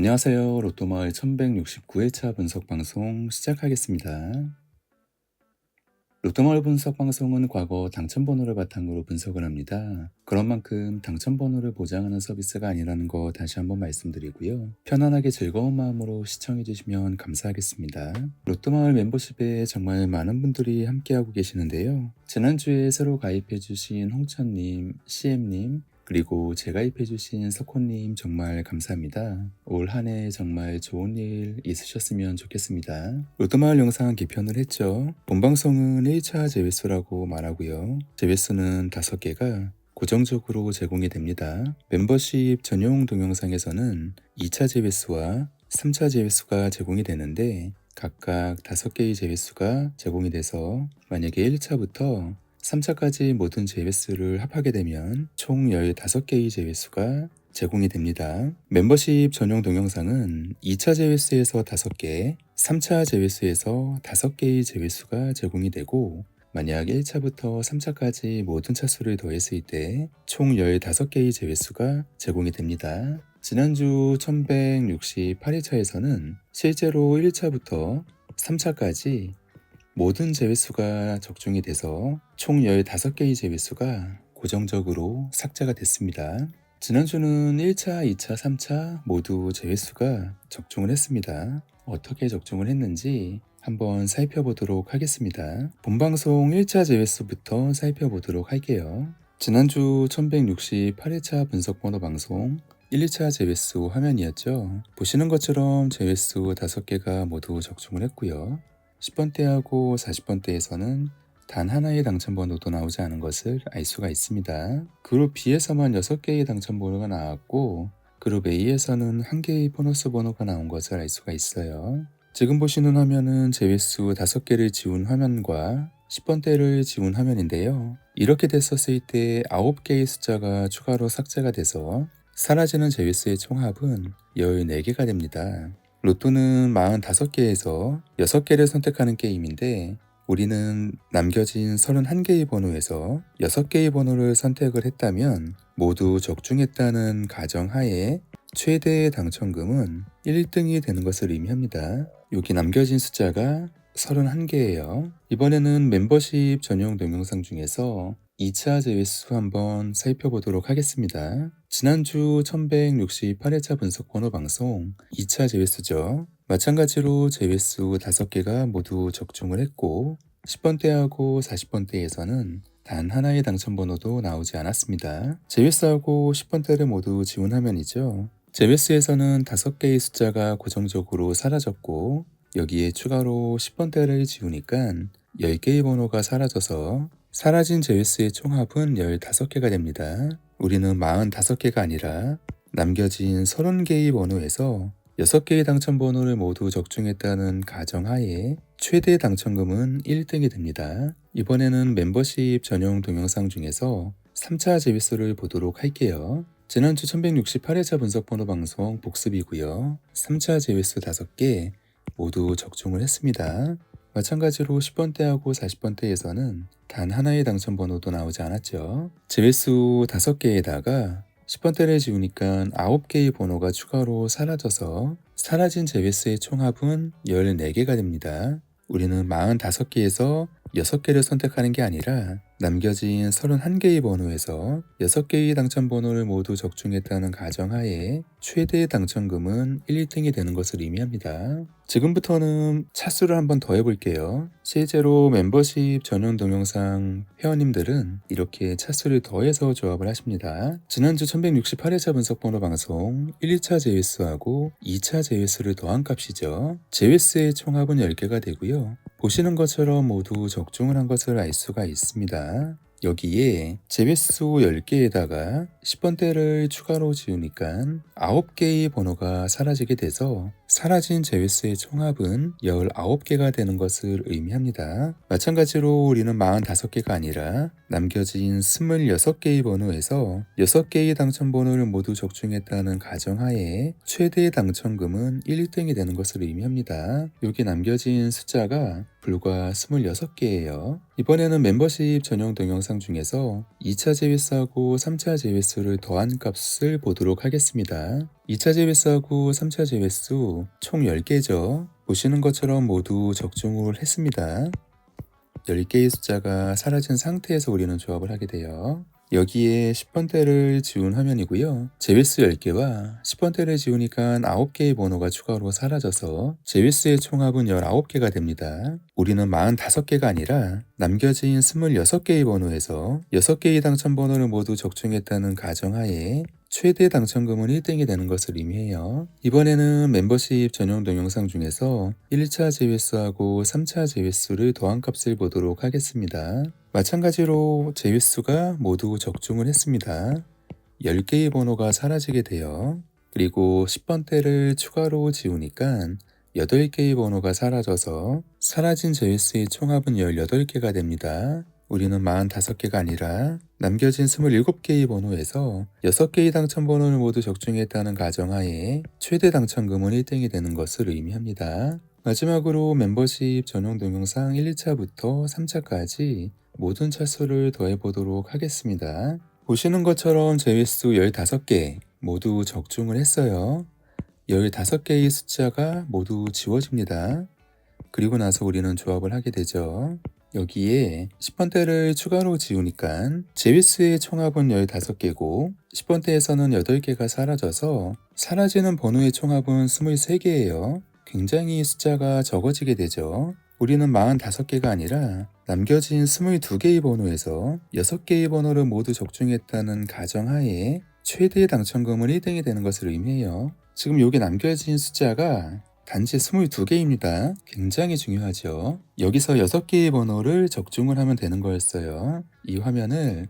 안녕하세요. 로또마을 1169회차 분석 방송 시작하겠습니다. 로또마을 분석 방송은 과거 당첨 번호를 바탕으로 분석을 합니다. 그런 만큼 당첨 번호를 보장하는 서비스가 아니라는 거 다시 한번 말씀드리고요. 편안하게 즐거운 마음으로 시청해 주시면 감사하겠습니다. 로또마을 멤버십에 정말 많은 분들이 함께하고 계시는데요. 지난주에 새로 가입해 주신 홍천님, CM님, 그리고 재가입해 주신 석호님 정말 감사합니다. 올 한 해 정말 좋은 일 있으셨으면 좋겠습니다. 로또마을 영상 개편을 했죠. 본방송은 1차 제외수라고 말하고요. 제외수는 5개가 고정적으로 제공이 됩니다. 멤버십 전용 동영상에서는 2차 제외수와 3차 제외수가 제공이 되는데 각각 5개의 제외수가 제공이 돼서 만약에 1차부터 3차까지 모든 제외수를 합하게 되면 총 15개의 제외수가 제공이 됩니다. 멤버십 전용 동영상은 2차 제외수에서 5개, 3차 제외수에서 5개의 제외수가 제공이 되고 만약 1차부터 3차까지 모든 차수를 더했을 때 총 15개의 제외수가 제공이 됩니다. 지난주 1168회차에서는 실제로 1차부터 3차까지 모든 제외수가 적중이 돼서 총 15개의 제외수가 고정적으로 삭제가 됐습니다. 지난주는 1차, 2차, 3차 모두 제외수가 적중을 했습니다. 어떻게 적중을 했는지 한번 살펴보도록 하겠습니다. 본방송 1차 제외수부터 살펴보도록 할게요. 지난주 1168회차 분석번호 방송 1, 2차 제외수 화면이었죠. 보시는 것처럼 제외수 5개가 모두 적중을 했고요. 10번대하고 40번대에서는 단 하나의 당첨번호도 나오지 않은 것을 알 수가 있습니다. 그룹 B에서만 6개의 당첨번호가 나왔고 그룹 A에서는 한 개의 보너스 번호가 나온 것을 알 수가 있어요. 지금 보시는 화면은 제외수 5개를 지운 화면과 10번대를 지운 화면인데요. 이렇게 됐었을 때 9개의 숫자가 추가로 삭제가 돼서 사라지는 제외수의 총합은 14개가 됩니다. 로또는 45개에서 6개를 선택하는 게임인데 우리는 남겨진 31개의 번호에서 6개의 번호를 선택을 했다면 모두 적중했다는 가정하에 최대의 당첨금은 1등이 되는 것을 의미합니다. 여기 남겨진 숫자가 31개예요. 이번에는 멤버십 전용 동영상 중에서 2차 제외수 한번 살펴보도록 하겠습니다. 지난주 1168회차 분석 번호 방송 2차 제외수죠. 마찬가지로 제외수 5개가 모두 적중을 했고 10번대하고 40번대에서는 단 하나의 당첨 번호도 나오지 않았습니다. 제외수하고 10번대를 모두 지운 화면이죠. 제외수에서는 5개의 숫자가 고정적으로 사라졌고 여기에 추가로 10번대를 지우니까 10개의 번호가 사라져서 사라진 제외수의 총합은 15개가 됩니다. 우리는 45개가 아니라 남겨진 30개의 번호에서 6개의 당첨 번호를 모두 적중했다는 가정하에 최대 당첨금은 1등이 됩니다. 이번에는 멤버십 전용 동영상 중에서 3차 제외수를 보도록 할게요. 지난주 1168회차 분석번호 방송 복습이고요. 3차 제외수 5개 모두 적중을 했습니다. 마찬가지로 10번대하고 40번대에서는 단 하나의 당첨 번호도 나오지 않았죠. 제외수 5개에다가 10번대를 지우니까 9개의 번호가 추가로 사라져서 사라진 제외수의 총합은 14개가 됩니다. 우리는 45개에서 6개를 선택하는 게 아니라 남겨진 31개의 번호에서 6개의 당첨 번호를 모두 적중했다는 가정하에 최대 당첨금은 1, 2등이 되는 것을 의미합니다. 지금부터는 차수를 한번 더 해볼게요. 실제로 멤버십 전용 동영상 회원님들은 이렇게 차수를 더해서 조합을 하십니다. 지난주 1168회차 분석번호 방송 1, 2차 제외수하고 2차 제외수를 더한 값이죠. 제외수의 총합은 10개가 되고요. 보시는 것처럼 모두 적중을 한 것을 알 수가 있습니다. 여기에 제외수 10개에다가 10번대를 추가로 지우니까 9개의 번호가 사라지게 돼서 사라진 제외수의 총합은 19개가 되는 것을 의미합니다. 마찬가지로 우리는 45개가 아니라 남겨진 26개의 번호에서 6개의 당첨 번호를 모두 적중했다는 가정하에 최대 당첨금은 1등이 되는 것을 의미합니다. 여기 남겨진 숫자가 불과 26개예요. 이번에는 멤버십 전용 동영상 중에서 2차 제외수하고 3차 제외수를 더한 값을 보도록 하겠습니다. 2차 제외수하고 3차 제외수 총 10개죠. 보시는 것처럼 모두 적중을 했습니다. 10개의 숫자가 사라진 상태에서 우리는 조합을 하게 돼요. 여기에 10번대를 지운 화면이고요. 제외수 10개와 10번대를 지우니까 9개의 번호가 추가로 사라져서 제외수의 총합은 19개가 됩니다. 우리는 45개가 아니라 남겨진 26개의 번호에서 6개의 당첨 번호를 모두 적중했다는 가정하에 최대 당첨금은 1등이 되는 것을 의미해요. 이번에는 멤버십 전용 동영상 중에서 1차 제외수하고 3차 제외수를 더한 값을 보도록 하겠습니다. 마찬가지로 제외수가 모두 적중을 했습니다. 10개의 번호가 사라지게 돼요. 그리고 10번대를 추가로 지우니까 8개의 번호가 사라져서 사라진 제외수의 총합은 18개가 됩니다. 우리는 45개가 아니라 남겨진 27개의 번호에서 6개의 당첨 번호를 모두 적중했다는 가정하에 최대 당첨금은 1등이 되는 것을 의미합니다. 마지막으로 멤버십 전용 동영상 1, 2차부터 3차까지 모든 차수를 더해보도록 하겠습니다. 보시는 것처럼 제외수 15개 모두 적중을 했어요. 15개의 숫자가 모두 지워집니다. 그리고 나서 우리는 조합을 하게 되죠. 여기에 10번대를 추가로 지우니까 제위스의 총합은 15개고 10번대에서는 8개가 사라져서 사라지는 번호의 총합은 23개예요. 굉장히 숫자가 적어지게 되죠. 우리는 45개가 아니라 남겨진 22개의 번호에서 6개의 번호를 모두 적중했다는 가정하에 최대 당첨금은 1등이 되는 것을 의미해요. 지금 여기 남겨진 숫자가 단지 22개입니다. 굉장히 중요하죠. 여기서 6개의 번호를 적중을 하면 되는 거였어요. 이 화면을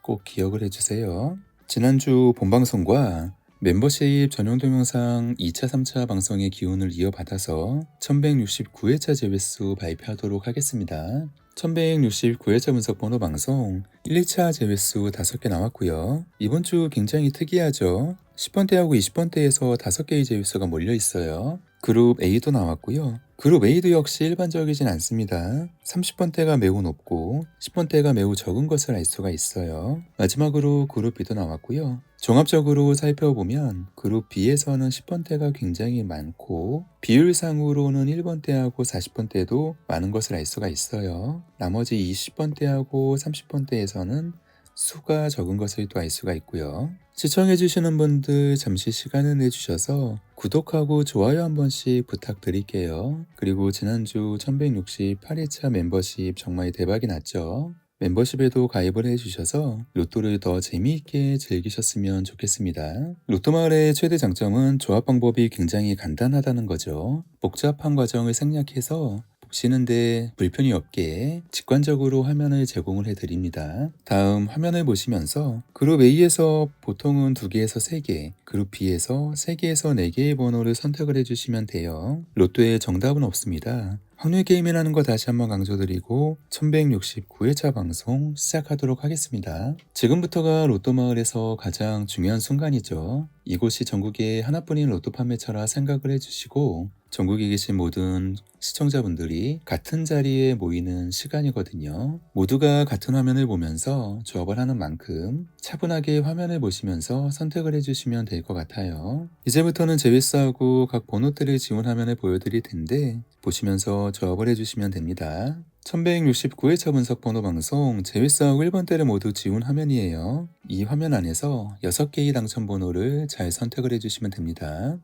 꼭 기억을 해주세요. 지난주 본방송과 멤버십 전용 동영상 2차, 3차 방송의 기운을 이어받아서 1169회차 제외수 발표하도록 하겠습니다. 1169회차 분석 번호 방송 1, 2차 제외수 5개 나왔고요. 이번 주 굉장히 특이하죠. 10번대하고 20번대에서 5개의 제외수가 몰려 있어요. 그룹 A도 나왔고요. 그룹 A도 역시 일반적이진 않습니다. 30번대가 매우 높고 10번대가 매우 적은 것을 알 수가 있어요. 마지막으로 그룹 B도 나왔고요. 종합적으로 살펴보면 그룹 B에서는 10번대가 굉장히 많고 비율상으로는 1번대하고 40번대도 많은 것을 알 수가 있어요. 나머지 20번대하고 30번대에서는 수가 적은 것을 또 알 수가 있고요. 시청해주시는 분들 잠시 시간을 내주셔서 구독하고 좋아요 한 번씩 부탁드릴게요. 그리고 지난주 1168회차 멤버십 정말 대박이 났죠? 멤버십에도 가입을 해주셔서 로또를 더 재미있게 즐기셨으면 좋겠습니다. 로또 마을의 최대 장점은 조합 방법이 굉장히 간단하다는 거죠. 복잡한 과정을 생략해서 보시는데 불편이 없게 직관적으로 화면을 제공을 해드립니다. 다음 화면을 보시면서 그룹 A에서 보통은 2개에서 3개, 그룹 B에서 3개에서 4개의 번호를 선택을 해주시면 돼요. 로또에 정답은 없습니다. 확률 게임이라는 거 다시 한번 강조드리고 1169회차 방송 시작하도록 하겠습니다. 지금부터가 로또 마을에서 가장 중요한 순간이죠. 이곳이 전국의 하나뿐인 로또 판매처라 생각을 해주시고 전국에 계신 모든 시청자분들이 같은 자리에 모이는 시간이거든요. 모두가 같은 화면을 보면서 조합을 하는 만큼 차분하게 화면을 보시면서 선택을 해주시면 될 것 같아요. 이제부터는 제외수하고 각 번호대를 지원 화면을 보여드릴 텐데 보시면서 조합을 해주시면 됩니다. 1169회차 분석 번호 방송 제외수하고 1번대를 모두 지운 화면이에요. 이 화면 안에서 6개의 당첨 번호를 잘 선택을 해주시면 됩니다.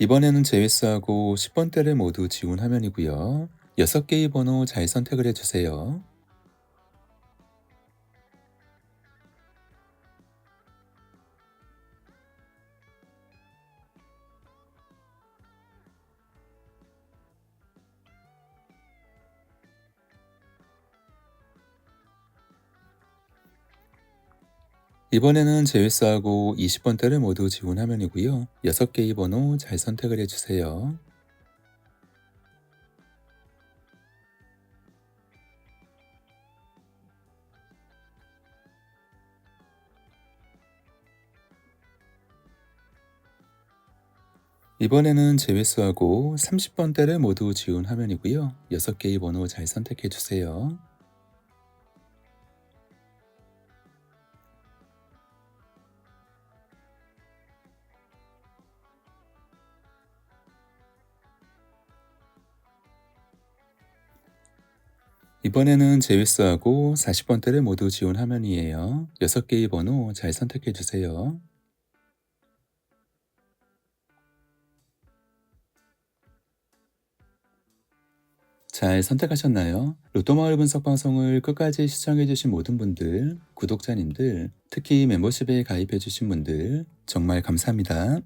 이번에는 제외수하고 10번대를 모두 지운 화면이고요. 6개의 번호 잘 선택을 해주세요. 이번에는 제외사하고 20번대를 모두 지운 화면이고요. 6개의 번호 잘 선택을 해주세요. 이번에는 제외수하고 30번대를 모두 지운 화면이고요. 6개의 번호 잘 선택해 주세요. 이번에는 제외수하고 40번대를 모두 지운 화면이에요. 6개의 번호 잘 선택해 주세요. 잘 선택하셨나요? 로또마을 분석 방송을 끝까지 시청해주신 모든 분들, 구독자님들, 특히 멤버십에 가입해주신 분들, 정말 감사합니다.